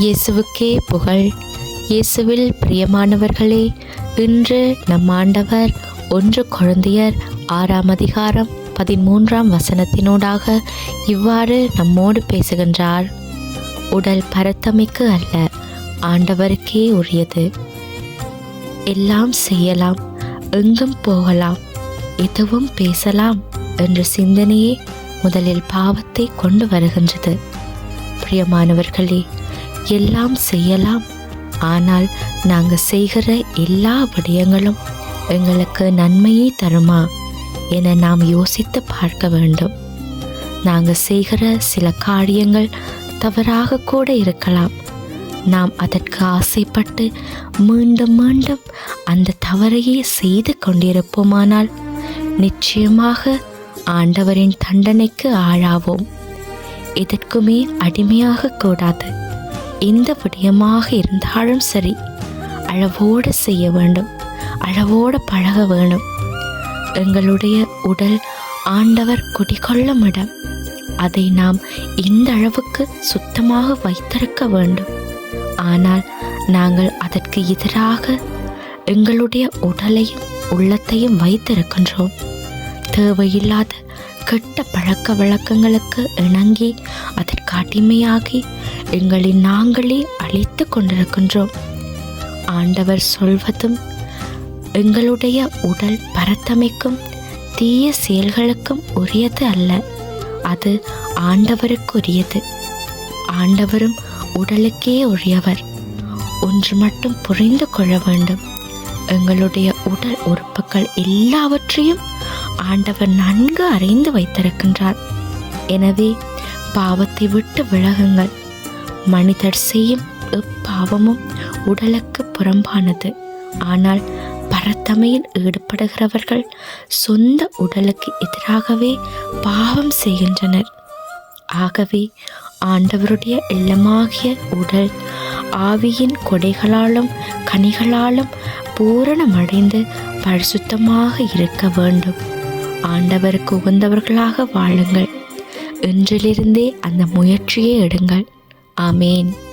இயேசுவுக்கே புகழ். இயேசுவில் பிரியமானவர்களே இன்று நம் ஆண்டவர் ஒன்று குழந்தையர் ஆறாம் அதிகாரம் பதிமூன்றாம் வசனத்தினூடாக இவ்வாறு நம்மோடு பேசுகின்றார். உடல் பரத்தமைக்கு அல்ல ஆண்டவருக்கே உரியது. எல்லாம் செய்யலாம் எங்கும் போகலாம் எதுவும் பேசலாம் என்ற சிந்தனையே முதலில் பாவத்தை கொண்டு வருகின்றது. பிரியமானவர்களே எல்லாம் செய்யலாம். ஆனால் நாங்கள் செய்கிற எல்லா விடயங்களும் எங்களுக்கு நன்மையை தருமா என நாம் யோசித்து பார்க்க வேண்டும். நாங்கள் செய்கிற சில காரியங்கள் தவறாக கூட இருக்கலாம். நாம் அதற்கு ஆசைப்பட்டு மீண்டும் மீண்டும் அந்த தவறையே செய்து கொண்டிருப்போமானால் நிச்சயமாக ஆண்டவரின் தண்டனைக்கு ஆளாவோம். எதற்குமே அடிமையாக கூடாது. எந்த விடயமாக இருந்தாலும் சரி அளவோடு செய்ய வேண்டும் அளவோடு பழக வேண்டும். எங்களுடைய உடல் ஆண்டவர் குடிகொள்ளும் இடம். அதை நாம் இந்த அளவுக்கு சுத்தமாக வைத்திருக்க வேண்டும். ஆனால் நாங்கள் அதற்கு எதிராக எங்களுடைய உடலையும் உள்ளத்தையும் வைத்திருக்கின்றோம். தேவையில்லாத கெட்ட பழக்க வழக்கங்களுக்கு இணங்கி அதற்கு அடிமையாகி எங்களை நாங்களே அழித்து கொண்டிருக்கின்றோம். ஆண்டவர் சொல்வதும் எங்களுடைய உடல் பரத்தமைக்கும் தீய செயல்களுக்கும் உரியது அல்ல. அது ஆண்டவருக்குரியது. ஆண்டவரும் உடலுக்கே உரியவர். ஒன்று மட்டும் புரிந்து கொள்ள வேண்டும். எங்களுடைய உடல் உறுப்புகள் எல்லாவற்றையும் ஆண்டவர் நன்கு அறிந்து வைத்திருக்கின்றார். எனவே பாவத்தை விட்டு விலகுங்கள். மனிதர் செய்யும் எப்பாவமும் உடலுக்கு புறம்பானது. ஆனால் பரத்தமையில் ஈடுபடுகிறவர்கள் சொந்த உடலுக்கு எதிராகவே பாவம் செய்கின்றனர். ஆகவே ஆண்டவருடைய இல்லமாகிய உடல் ஆவியின் கொடைகளாலும் கனிகளாலும் பூரணமடைந்து பரிசுத்தமாக இருக்க வேண்டும். ஆண்டவருக்கு உகந்தவர்களாக வாழுங்கள். இன்றிலிருந்தே அந்த முயற்சியை எடுங்கள். Amen.